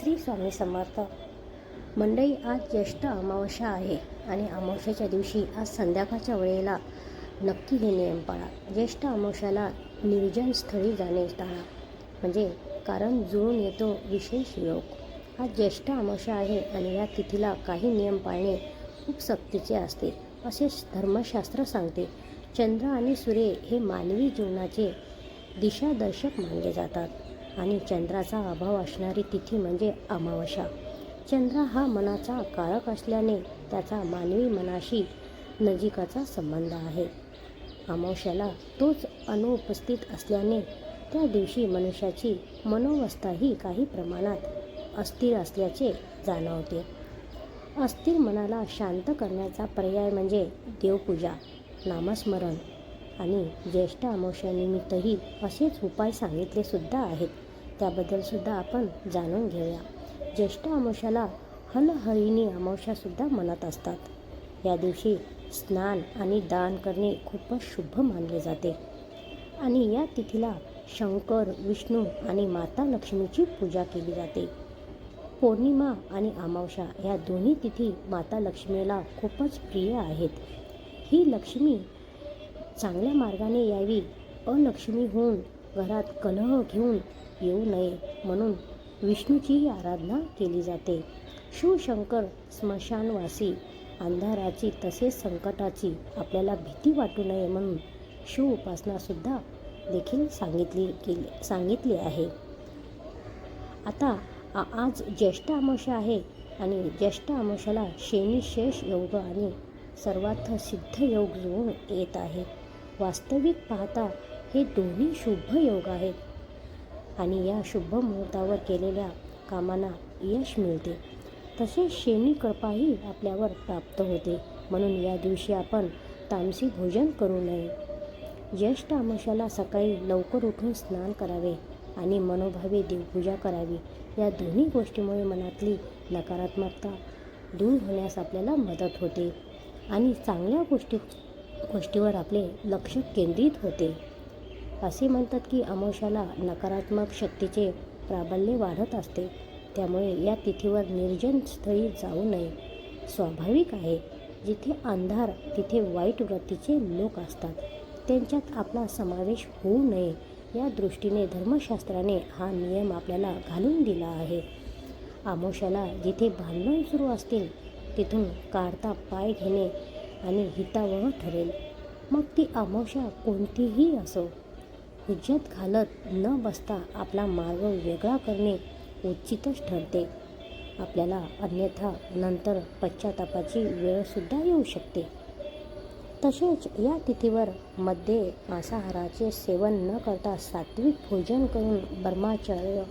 श्री स्वामी समर्थ. मंडई आज ज्येष्ठ अमावस्या आहे आणि अमावस्याच्या दिवशी आज संध्याकाळच्या वेळेला नक्की हे नियम पाळा. ज्येष्ठ अमावस्याला निर्जन स्थळी जाणे टाळा. म्हणजे कारण जुळून येतो विशेष योग. आज ज्येष्ठ अमावस्या आहे आणि या तिथीला काही नियम पाळणे खूप सक्तीचे असते. असे धर्मशास्त्र सांगते चंद्र आणि सूर्य हे मानवी जीवनाचे दिशादर्शक मानले जातात. आणि चंद्राचा अभाव असणारी तिथी म्हणजे अमावस्या. चंद्र हा मनाचा कारक असल्याने त्याचा मानवी मनाशी नजिकाचा संबंध आहे. अमावस्याला तोच अनुपस्थित असल्याने त्या दिवशी मनुष्याची मनोवस्थाही काही प्रमाणात अस्थिर असल्याचे जाणवते. अस्थिर मनाला शांत करण्याचा पर्याय म्हणजे देवपूजा नामस्मरण आणि ज्येष्ठ अमावस्यानिमित्तही असेच उपाय सांगितले सुद्धा आहेत. त्याबद्दलसुद्धा आपण जाणून घेऊया. ज्येष्ठ अमावश्याला हलहरिणी अमावस्यासुद्धा म्हणत असतात. या दिवशी स्नान आणि दान करणे खूपच शुभ मानले जाते. आणि या तिथीला शंकर विष्णू आणि माता लक्ष्मीची पूजा केली जाते. पौर्णिमा आणि अमावस्या या दोन्ही तिथी माता लक्ष्मीला खूपच प्रिय आहेत. ही लक्ष्मी चांगल्या मार्गाने यावी अलक्ष्मी होऊन घरात कलह घेऊन येऊ नये म्हणून विष्णूचीही आराधना केली जाते. शिवशंकर स्मशानवासी अंधाराची तसेच संकटाची आपल्याला भीती वाटू नये म्हणून शिव उपासनासुद्धा देखील सांगितली केली सांगितली आहे. आता आज ज्येष्ठ अमावस्या आहे आणि ज्येष्ठ अमावस्याला शेनी शेष योग आणि सर्वार्थ सिद्ध योग जुळून येत आहे. वास्तविक पाहता हे दोन्ही शुभ योग आहेत. आणि या शुभ मुहूर्तावर केलेल्या कामांना यश मिळते. तसेच शेनी कृपाही आपल्यावर प्राप्त होते. म्हणून या दिवशी आपण तामसी भोजन करू नये. ज्येष्ठ अमावस्याला सकाळी लवकर उठून स्नान करावे आणि मनोभावे देवपूजा करावी. या दोन्ही गोष्टीमुळे मनातली नकारात्मकता दूर होण्यास आपल्याला मदत होते. आणि चांगल्या गोष्टी गोष्टीवर आपले लक्ष केंद्रित होते. असे म्हणतात की अमावश्याला नकारात्मक शक्तीचे प्राबल्य वाढत असते. त्यामुळे या तिथीवर निर्जन स्थळी जाऊ नये. स्वाभाविक आहे जिथे अंधार तिथे वाईट वृत्तीचे लोक असतात. त्यांच्यात आपला समावेश होऊ नये. या दृष्टीने धर्मशास्त्राने हा नियम आपल्याला घालून दिला आहे. आमोशाला जिथे भांडण सुरू असतील तिथून काढता पाय घेणे आणि हितावह ठरेल. मग ती आमोशा कोणतीही असो हुज्जत घालत न बसता आपला मार्ग वेगळा करणे उचितच ठरते. आपल्याला अन्यथा नंतर पश्चातापाची वेळसुद्धा येऊ शकते. तसेच या तिथीवर मध्ये मांसाहाराचे सेवन न करता सात्विक भोजन करून ब्रह्माचार्य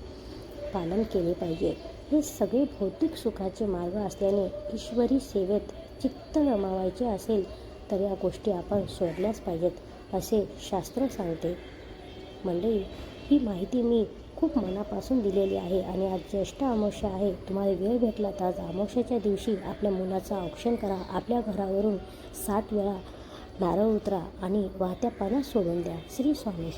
पालन केले पाहिजे. हे सगळे भौतिक सुखाचे मार्ग असल्याने ईश्वरी सेवेत चित्त रमावायचे असेल तर या गोष्टी आपण सोडल्याच पाहिजेत असे शास्त्र सांगते. मंडळी ही माहिती मी खूप मनापासून दिलेली आहे आणि आज ज्येष्ठ अमावस्या आहे. तुम्हाला वेळ भेटला तर आज अमावस्याच्या दिवशी आपल्या मुलाचं औक्षण करा. आपल्या घरावरून सात वेळा नारळ उतरा आणि वाहत्या पाण्यात सोडून द्या. श्री स्वामी